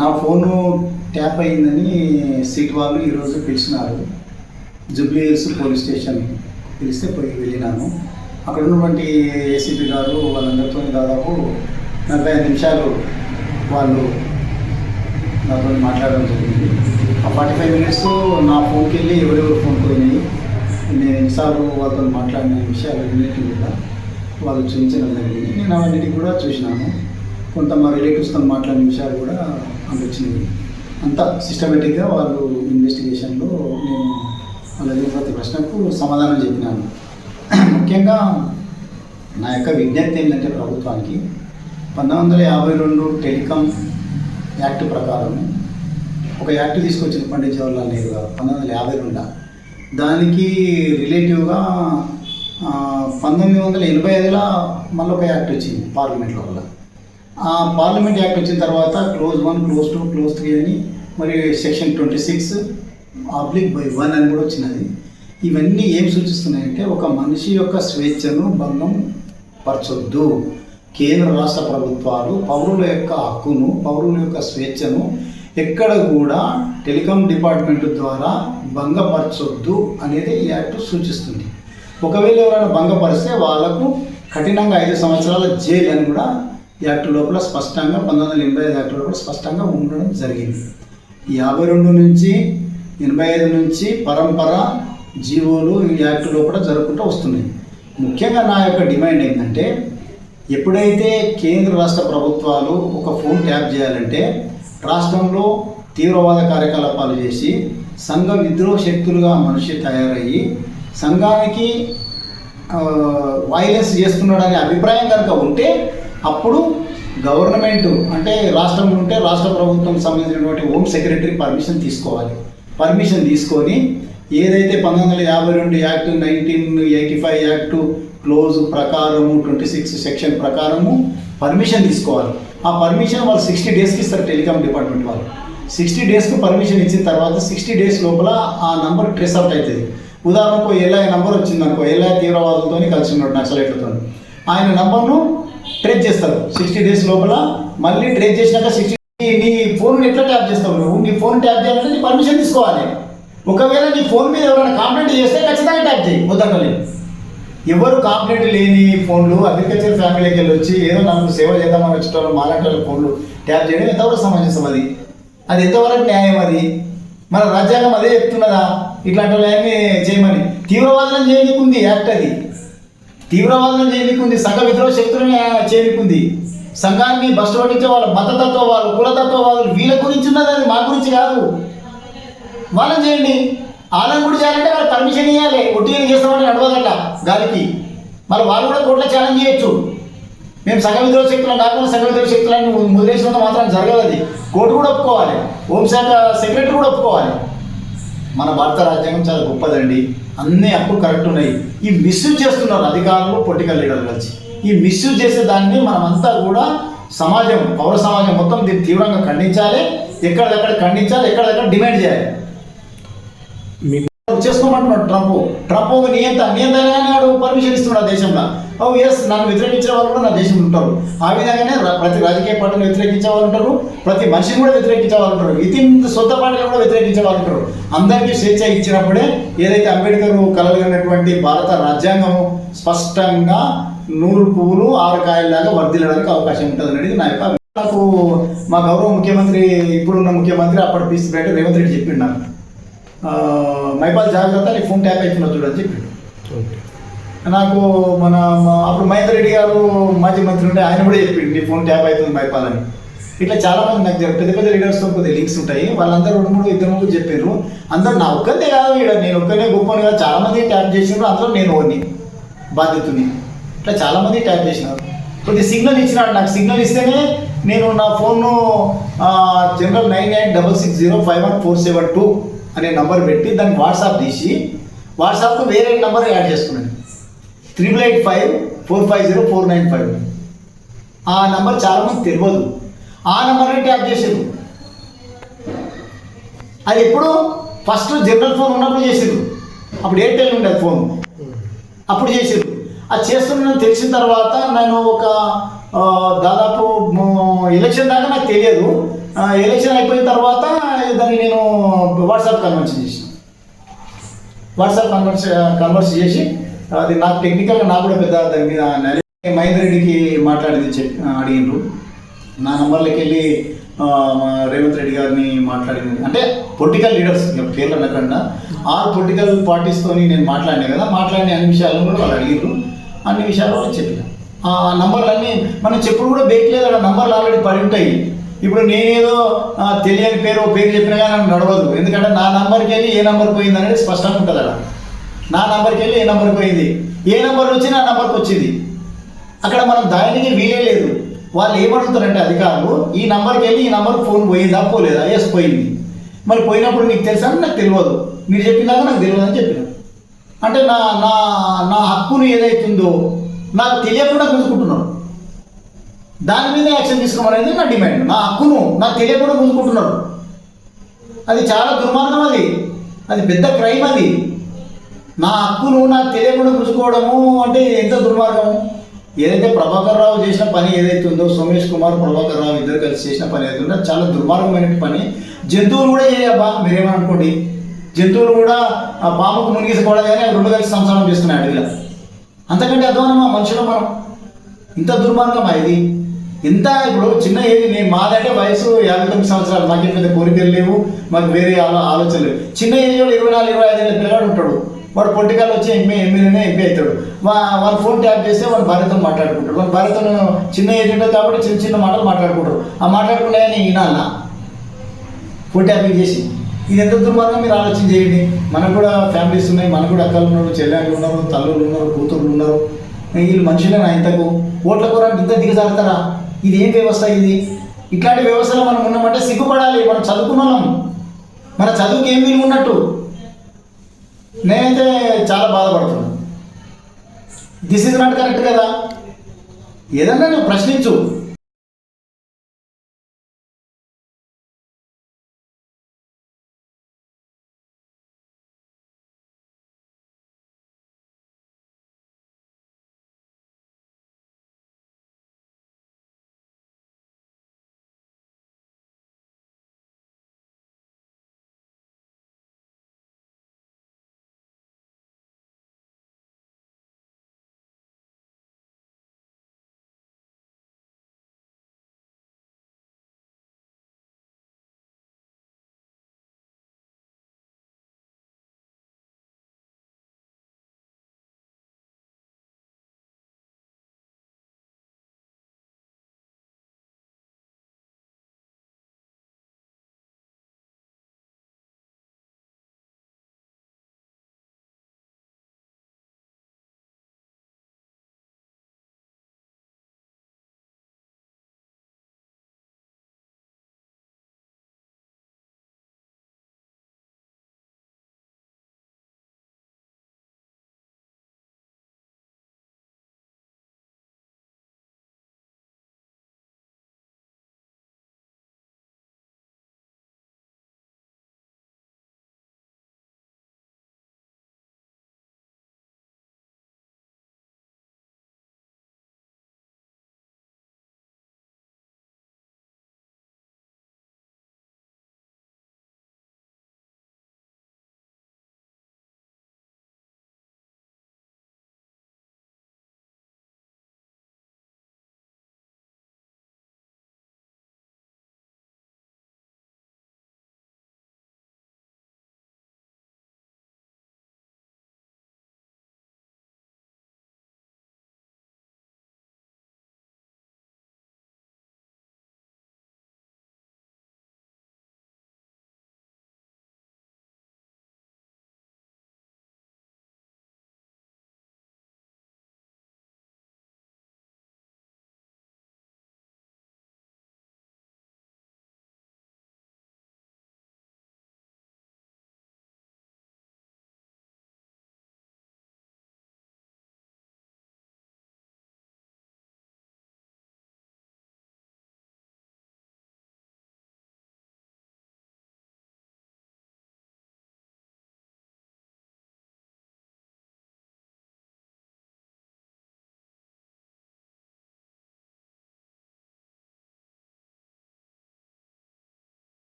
నా phone tap అయిందని seat వాళ్ళు ఈరోజు పిలిచినారు. జూబ్లీహిల్స్ పోలీస్ స్టేషన్ పిలిస్తే పోయి వెళ్ళినాను. అక్కడ ఉన్నటువంటి ఏసీపీ గారు వాళ్ళందరితో దాదాపు నలభై ఐదు నిమిషాలు వాళ్ళు నాతో మాట్లాడడం జరిగింది. ఆ ఫార్టీ ఫైవ్ మినిట్స్ నా ఫోన్కి వెళ్ళి ఎవరెవరు ఫోన్ పోయినాయి నేను ఎన్నిసార్లు వాళ్ళతో మాట్లాడిన విషయాలు అన్నింటినీ కూడా వాళ్ళు చూపించడం జరిగింది. నేను అవన్నిటి కూడా చూసినాను. కొంత మా రిలేటివ్స్తో మాట్లాడిన విషయాలు కూడా అనిపించినవి అంతా సిస్టమేటిక్గా వాళ్ళు ఇన్వెస్టిగేషన్లో నేను వాళ్ళ ప్రతి ప్రశ్నకు సమాధానం చెప్పినాను. ముఖ్యంగా నా యొక్క విజ్ఞప్తి ఏంటంటే ప్రభుత్వానికి పంతొమ్మిది వందల యాభై రెండు టెలికాం యాక్ట్ ప్రకారం ఒక యాక్ట్ తీసుకొచ్చింది పండిత్ జవహర్లాల్ నెహ్రూ గారు పంతొమ్మిది వందల యాభై రెండు దానికి రిలేటివ్గా పంతొమ్మిది వందల ఎనభై ఐదులో మళ్ళీ ఒక యాక్ట్ వచ్చింది పార్లమెంట్లో వల్ల పార్లమెంట్ యాక్ట్ వచ్చిన తర్వాత clause one clause two clause three అని మరి section twenty six oblique by one అని కూడా వచ్చినది. ఇవన్నీ ఏం సూచిస్తున్నాయంటే ఒక మనిషి యొక్క స్వేచ్ఛను భంగం పరచొద్దు. కేంద్ర రాష్ట్ర ప్రభుత్వాలు పౌరుల యొక్క హక్కును పౌరుల యొక్క స్వేచ్ఛను ఎక్కడ కూడా టెలికాం డిపార్ట్మెంట్ ద్వారా భంగపరచొద్దు అనేది ఈ యాక్ట్ సూచిస్తుంది. ఒకవేళ ఎవరైనా భంగపరిస్తే వాళ్ళకు కఠినంగా ఐదు సంవత్సరాల జైలు అని కూడా యాక్ట్ లోపల స్పష్టంగా పంతొమ్మిది వందల ఎనభై ఐదు యాక్ట్ లోపల స్పష్టంగా ఉండడం జరిగింది. యాభై రెండు నుంచి ఎనభై ఐదు నుంచి పరంపర జీవోలు ఈ యాక్ట్ లోపల జరుపుకుంటూ వస్తున్నాయి. ముఖ్యంగా నా యొక్క డిమాండ్ ఏంటంటే ఎప్పుడైతే కేంద్ర రాష్ట్ర ప్రభుత్వాలు ఒక ఫోన్ ట్యాప్ చేయాలంటే రాష్ట్రంలో తీవ్రవాద కార్యకలాపాలు చేసి సంఘ విద్రోహ శక్తులుగా మనిషి తయారయ్యి సంఘానికి వైలెన్స్ చేస్తున్నాడనే అభిప్రాయం కనుక ఉంటే అప్పుడు గవర్నమెంట్ అంటే రాష్ట్రంలో ఉంటే రాష్ట్ర ప్రభుత్వం సంబంధించినటువంటి హోమ్ సెక్రటరీ పర్మిషన్ తీసుకోవాలి. పర్మిషన్ తీసుకొని ఏదైతే పంతొమ్మిది వందల యాభై రెండు act nineteen eighty five act clause ప్రకారము ట్వంటీ సిక్స్ సెక్షన్ ప్రకారము పర్మిషన్ తీసుకోవాలి. ఆ పర్మిషన్ వాళ్ళు సిక్స్టీ డేస్కి ఇస్తారు టెలికామ్ డిపార్ట్మెంట్ వాళ్ళు. సిక్స్టీ డేస్కి పర్మిషన్ ఇచ్చిన తర్వాత సిక్స్టీ డేస్ లోపల ఆ నంబర్ ట్రేస్ అవుట్ అవుతుంది ఉదాహరణకు ఎల్ఐ నంబర్ వచ్చిందనుకో ఎల్ఐ తీవ్రవాదులతో కలిసి ఉన్నాడు నక్సలైట్లతో ఆయన నంబర్ను ట్రేస్ చేస్తారు. సిక్స్టీ డేస్ లోపల మళ్ళీ ట్రేస్ చేసినాక సిక్స్టీ నీ ఫోన్ ఎట్లా ట్యాప్ చేస్తావు నువ్వు? నీ ఫోన్ ట్యాప్ చేయాలంటే నీ పర్మిషన్ తీసుకోవాలి. ఒకవేళ నీ ఫోన్ మీద ఎవరైనా కంప్లైంట్ చేస్తే ఖచ్చితంగా ట్యాప్ చేయి వద్దనలేదు ఎవరు కంప్లైంట్ లేని ఫోన్లు అగ్రికల్చర్ ఫ్యామిలీకి వెళ్ళి వచ్చి ఏదో నాకు సేవ చేద్దామని వచ్చేటోళ్ళు మాలాంటి వాళ్ళ ఫోన్లు ట్యాప్ చేయడం ఎంతవరకు సమంజసం అది? అది ఎంతవరకు న్యాయం అది? మన రాజ్యాంగం అదే చెప్తున్నదా? ఇట్లాంటి వాళ్ళని చేయమని. తీవ్రవాదులను చేయనీకుంది యాక్ట్ అది. తీవ్రవాదం చేరుకుంది సంఘ విద్రోహ శక్తులని చేరుకుంది సంఘాన్ని బస్సు పట్టించే వాళ్ళ మతతత్వ వాళ్ళు కులతత్వ వాళ్ళు వీళ్ళ గురించి ఉన్నది అది మా గురించి కాదు. వాళ్ళని చేయండి. వాళ్ళని కూడా చేయాలంటే వాళ్ళు పర్మిషన్ ఇవ్వాలి ఒట్టిగా చేస్తామని నడవదట గాలికి. మరి వాళ్ళు కూడా కోట్ల ఛాలెంజ్ చేయొచ్చు. మేము సగ విద్రోహ శక్తులను కాకుండా సగ విద్రోహ శక్తులను ముదిరేసినంత మాత్రం జరగదు అది. కోర్టు కూడా ఒప్పుకోవాలి. హోంశాఖ సెక్రటరీ కూడా ఒప్పుకోవాలి. మన భారత రాజ్యాంగం చాలా గొప్పదండి. అన్ని హక్కులు కరెక్ట్ ఉన్నాయి. ఈ మిస్యూజ్ చేస్తున్నారు అధికారులు పొలిటికల్ లీడర్లు కలిసి. ఈ మిస్యూజ్ చేసే దాన్ని మనమంతా కూడా సమాజం పౌర సమాజం మొత్తం దీన్ని తీవ్రంగా ఖండించాలి. ఎక్కడిదక్కడ ఖండించాలి ఎక్కడిదక్కడ డిమాండ్ చేయాలి. చేసుకోమంటున్నాడు ట్రంప్. ట్రంప్ ఒక నియంత వాడు పర్మిషన్ ఇస్తున్నాడు ఆ దేశంలో. Oh, ఎస్ నన్ను వ్యతిరేకించిన వాళ్ళు కూడా నా దేశంలో ఉంటారు. ఆ విధంగానే ప్రతి రాజకీయ పార్టీని వ్యతిరేకించే వాళ్ళు ఉంటారు. ప్రతి మనిషిని కూడా వ్యతిరేకించే వాళ్ళు ఉంటారు. ఇతి సొంత పార్టీలు కూడా వ్యతిరేకించే వాళ్ళు ఉంటారు. అందరికీ స్వేచ్ఛ ఇచ్చినప్పుడే ఏదైతే అంబేద్కర్ కలగలిగినటువంటి భారత రాజ్యాంగం స్పష్టంగా నూరు పువ్వులు ఆరు కాయల్లాగా వర్ధిల్లడానికి అవకాశం ఉంటుంది అనేది నా యొక్క నాకు మా గౌరవ ముఖ్యమంత్రి ఇప్పుడున్న ముఖ్యమంత్రి అప్పటి పీస్ బయట రేవంత్ రెడ్డి చెప్పిండు నాకు. మైపాల్ జాగ్రత్త నీ ఫోన్ ట్యాప్ అవుతున్నా చూడని చెప్పిండు. ఓకే. నాకు మన అప్పుడు మహేందర్ రెడ్డి గారు మాజీ మంత్రి ఉంటే ఆయన కూడా చెప్పిండు నీ ఫోన్ ట్యాప్ అవుతుంది భయపాలని. అని ఇట్లా చాలా మంది నాకు పెద్ద పెద్ద లీడర్స్తో కొద్దిగా లింక్స్ ఉంటాయి. వాళ్ళందరూ రెండు మూడు ఇద్దరు మూడు చెప్పారు అందరు నా ఒక్కరిదే కాదు ఇక్కడ నేను ఒక్కనే గొప్పని కాదు. చాలా మంది ట్యాప్ చేసినారు అందులో నేను ఓని బాధ్యతని. ఇట్లా చాలా మంది ట్యాప్ చేసినారు. కొద్ది సిగ్నల్ ఇచ్చినాడు. నాకు సిగ్నల్ ఇస్తేనే నేను నా ఫోన్ను general nine eight double six zero five one four seven two అనే నంబర్ పెట్టి దానికి వాట్సాప్ తీసి వాట్సాప్కు వేరే నెంబర్ యాడ్ చేసుకున్నాను. Triple eight five four five zero four nine five ఆ నెంబర్ చాలామంది తెలియదు ఆ నెంబర్ని ట్యాప్ చేసారు అది ఎప్పుడు ఫస్ట్ జనరల్ ఫోన్ ఉన్నప్పుడు చేసారు అప్పుడు ఎయిర్టెల్ ఉండేది ఫోన్. అప్పుడు చేసారు అది చేస్తున్న తెలిసిన తర్వాత నేను ఒక దాదాపు ఎలక్షన్ దాకా నాకు తెలియదు. ఎలక్షన్ అయిపోయిన తర్వాత దాన్ని నేను వాట్సాప్ కన్వర్స్ చేసిన. వాట్సాప్ కన్వర్స్ కన్వర్స్ చేసి అది నాకు టెక్నికల్గా నాకు కూడా పెద్ద దాని మీద మహేందర్ రెడ్డికి మాట్లాడింది చెప్ అడిగిండ్రు. నా నంబర్లోకి వెళ్ళి రేవంత్ రెడ్డి గారిని మాట్లాడింది. అంటే పొలిటికల్ లీడర్స్ పేర్లు అనకుండా ఆరు పొలిటికల్ పార్టీస్తోని నేను మాట్లాడినా కదా మాట్లాడిన అన్ని విషయాలను కూడా వాళ్ళు అడిగిండ్రు. అన్ని విషయాలు వాళ్ళు చెప్పిన. ఆ నంబర్లన్నీ మనం చెప్పుడు కూడా బేక్ లేదు అక్కడ నంబర్లు ఆల్రెడీ పడి ఉంటాయి. ఇప్పుడు నేనేదో తెలియని పేరు ఓ పేరు చెప్పినా కానీ నడవదు. ఎందుకంటే నా నంబర్కి వెళ్ళి ఏ నంబర్ పోయింది అనేది స్పష్టంగా ఉంటుంది అక్కడ నా నంబర్కి వెళ్ళి ఏ నంబర్కి పోయింది? ఏ నంబర్ వచ్చి నా నంబర్కి వచ్చింది? అక్కడ మనం దానికి వీలే లేదు వాళ్ళు ఏమడుగుతారంటే అధికారులు ఈ నంబర్కి వెళ్ళి ఈ నంబర్ ఫోన్ పోయిందా పోలేదా? ఎస్ పోయింది. మరి పోయినప్పుడు నీకు తెలుసా? నాకు తెలియదు. మీరు చెప్పినాక నాకు తెలియదు అని చెప్పిన. అంటే నా నా నా హక్కును ఏదైతుందో నాకు తెలియకుండా గుంజుకుంటున్నాను దాని మీద యాక్షన్ తీసుకోమనేది నా డిమాండ్. నా హక్కును నాకు తెలియకుండా గుంజుకుంటున్నాడు. అది చాలా దుర్మార్గం అది. అది పెద్ద క్రైమ్ అది. నా హక్కును నాకు తెలియకుండా పుచ్చుకోవడము అంటే ఎంత దుర్మార్గం? ఏదైతే ప్రభాకర్ రావు చేసిన పని ఏదైతే ఉందో సోమేష్ కుమార్ ప్రభాకర్ రావు ఇద్దరు కలిసి చేసిన పని ఏదైతే ఉందో చాలా దుర్మార్గమైన పని. జంతువులు కూడా చేయబ్బా మీరేమనుకోండి? జంతువులు కూడా ఆ పాముకు మునిగిసిపోవడం కానీ రెండు కలిసి సంసారం చేస్తున్నాయి అడవిలో. అంతకంటే అధ్వానమా మనుషులు మనం? ఇంత దుర్మార్గమా ఇది? ఎంత ఇప్పుడు చిన్న ఏది నేను మాదంటే వయసు యాభై తొమ్మిది సంవత్సరాలు. మాకేం పెద్ద కోరికలు లేవు మాకు వేరే ఆలో ఆలోచనలు లేవు. చిన్న ఏజ్ ఇరవై నాలుగు ఇరవై ఐదు ఏళ్ళ పిల్లగాడు ఉంటాడు. వాడు పొలిటికల్ వచ్చి ఎంపీ ఎమ్మెల్యేనే ఎంపీ అవుతాడు. వాళ్ళ ఫోన్ ట్యాప్ చేస్తే వాళ్ళ భార్యతో మాట్లాడుకుంటాడు. వాళ్ళ భార్యతో చిన్న ఏజ్ కాబట్టి చిన్న చిన్న మాటలు మాట్లాడుకుంటారు ఆ మాట్లాడుకునే వినాలనా ఫోన్ ట్యాపింగ్ చేసి. ఇది ఎంత దుర్మార్గం? మీరు ఆలోచన చేయండి. మనకు కూడా ఫ్యామిలీస్ ఉన్నాయి. మనకు కూడా అక్కలు ఉన్నారు చెల్లెళ్ళు ఉన్నారు తల్లులు ఉన్నారు కూతుర్లు ఉన్నారు. వీళ్ళు మనుషులేనా ఇంతకు. ఓట్ల కూర ఇంత దిగజారుతారా? ఇది ఏం వ్యవస్థ ఇది? ఇట్లాంటి వ్యవస్థలో మనం ఉన్నామంటే సిగ్గుపడాలి. మనం చదువుకున్నాం మన చదువుకి ఏం విలువ ఉన్నట్టు? నేనైతే చాలా బాధపడుతున్నాను దిస్ ఇస్ నాట్ కరెక్ట్ కదా? ఏదన్నా నువ్వు ప్రశ్నించు.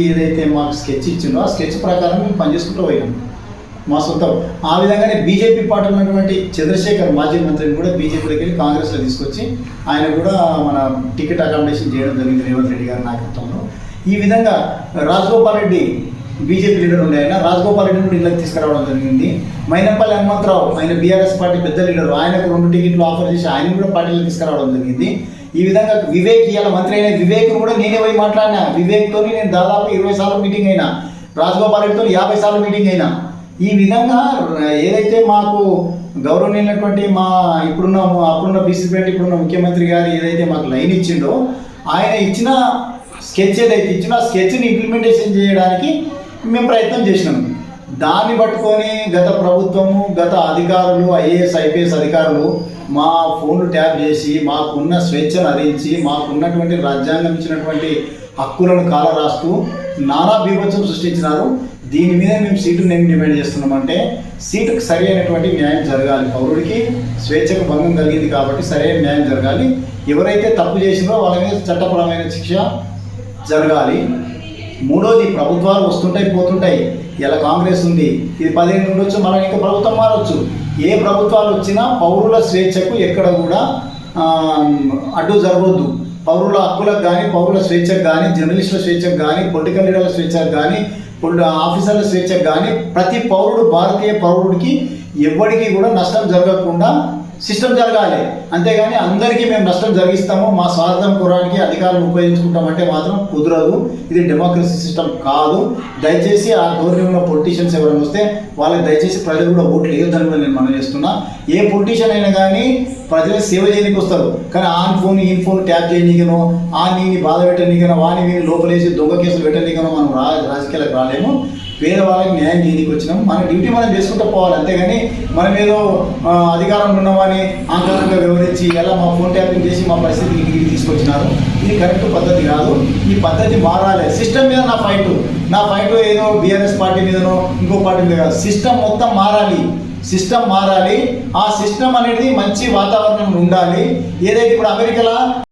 ఏదైతే మాకు స్కెచ్ ఇచ్చిందో ఆ స్కెచ్ ప్రకారం మేము పనిచేసుకుంటూ పోయాం. మా సొంతం. ఆ విధంగానే బీజేపీ పార్టీ ఉన్నటువంటి చంద్రశేఖర్ మాజీ మంత్రిని కూడా బీజేపీలోకి వెళ్ళి కాంగ్రెస్లో తీసుకొచ్చి ఆయన కూడా మన టికెట్ అకామిడేషన్ చేయడం జరిగింది రేవంత్ రెడ్డి గారి నాయకత్వంలో. ఈ విధంగా రాజగోపాల్ రెడ్డి బీజేపీ లీడర్ ఉండే ఆయన రాజగోపాల్ రెడ్డి కూడా ఇళ్ళకి తీసుకురావడం జరిగింది. మైనపల్లి హనుమంతరావు ఆయన బీఆర్ఎస్ పార్టీ పెద్ద లీడర్ ఆయనకు రెండు టికెట్లు ఆఫర్ చేసి ఆయన కూడా పార్టీలో తీసుకురావడం జరిగింది. ఈ విధంగా వివేక్ ఇవాళ మంత్రి అయిన వివేక్ను కూడా నేనే పోయి మాట్లాడినా. వివేక్తో నేను దాదాపు ఇరవై సార్లు మీటింగ్ అయినా. రాజగోపాల్ రెడ్డితో యాభై సార్లు మీటింగ్ అయినా. ఈ విధంగా ఏదైతే మాకు గౌరవనీయులైనటువంటి మా ఇప్పుడున్న అప్పుడున్న బీసీ ప్రెసిడెంట్ ఇప్పుడున్న ముఖ్యమంత్రి గారు ఏదైతే మాకు లైన్ ఇచ్చిండో ఆయన ఇచ్చిన స్కెచ్ ఏదైతే ఇచ్చిన ఆ స్కెచ్ని ఇంప్లిమెంటేషన్ చేయడానికి మేము ప్రయత్నం చేసినాం. దాన్ని పట్టుకొని గత ప్రభుత్వము గత అధికారులు ఐఏఎస్ ఐపీఎస్ అధికారులు మా ఫోన్లు ట్యాప్ చేసి మాకున్న స్వేచ్ఛను హరించి మాకున్నటువంటి రాజ్యాంగం ఇచ్చినటువంటి హక్కులను కాల రాస్తూ నానా బీభత్సం సృష్టించినారు. దీని మీద మేము సీటును ఏం డిమాండ్ చేస్తున్నామంటే సీటుకు సరి అయినటువంటి న్యాయం జరగాలి. పౌరుడికి స్వేచ్ఛకు భంగం కలిగింది కాబట్టి సరైన న్యాయం జరగాలి. ఎవరైతే తప్పు చేసినో వాళ్ళ మీద చట్టపరమైన శిక్ష జరగాలి. మూడోది ప్రభుత్వాలు వస్తుంటాయి పోతుంటాయి. ఇలా కాంగ్రెస్ ఉంది ఇది పదిహేను ఉండొచ్చు మళ్ళీ ఇంకా ప్రభుత్వం మారొచ్చు. ఏ ప్రభుత్వాలు వచ్చినా పౌరుల స్వేచ్ఛకు ఎక్కడ కూడా అడ్డు జరగవద్దు పౌరుల హక్కులకు కానీ పౌరుల స్వేచ్ఛకు కానీ జర్నలిస్టుల స్వేచ్ఛకు కానీ పొలిటికల్ లీడర్ల స్వేచ్ఛకు కానీ ఆఫీసర్ల స్వేచ్ఛకు కానీ ప్రతి పౌరుడు భారతీయ పౌరుడికి ఎవరికి కూడా నష్టం జరగకుండా సిస్టమ్ జరగాలి. అంతేగాని అందరికీ మేము నష్టం జరిగిస్తాము. మా స్వార్థం కురానికి అధికారులు ఉపయోగించుకుంటామంటే మాత్రం కుదరదు. ఇది డెమోక్రసీ సిస్టమ్ కాదు. దయచేసి ఆ ధోరణి పొలిటీషియన్స్ ఎవరైనా వస్తే వాళ్ళకి దయచేసి ప్రజలు కూడా ఓట్లు వేయొద్దని కూడా నేను మనం చేస్తున్నా. ఏ పొలిటీషియన్ అయినా కానీ ప్రజలు సేవ చేయడానికి వస్తారు. కానీ ఆన్ ఫోన్ ఈ ఫోన్ ట్యాప్ చేయనీకనో ఆ నీని బాధ పెట్టనీకనో వాని వీని లోపలేసి దొంగ కేసులు పెట్టనీకనో మనం రా రాజకీయాలకు రాలేము. పేదవాళ్ళకి న్యాయం చేయడానికి వచ్చినాం మన డ్యూటీ మనం చేసుకుంటూ పోవాలి. అంతేగాని మనం ఏదో అధికారం అధికారంలో ఉన్నామని ఆందోళనగా వివరించి ఎలా మా ఫోన్ ట్యాపింగ్ చేసి మా పరిస్థితి ఇంటికి తీసుకొచ్చినారు. ఇది కరెక్ట్ పద్ధతి కాదు. ఈ పద్ధతి మారాలి. సిస్టమ్ మీద నా ఫైట్. నా ఫైట్ ఏదో బీఆర్ఎస్ పార్టీ మీదనో ఇంకో పార్టీ మీద కాదు. సిస్టమ్ మొత్తం మారాలి. సిస్టమ్ మారాలి. ఆ సిస్టమ్ అనేది మంచి వాతావరణం ఉండాలి. ఏదైతే ఇప్పుడు అమెరికాలో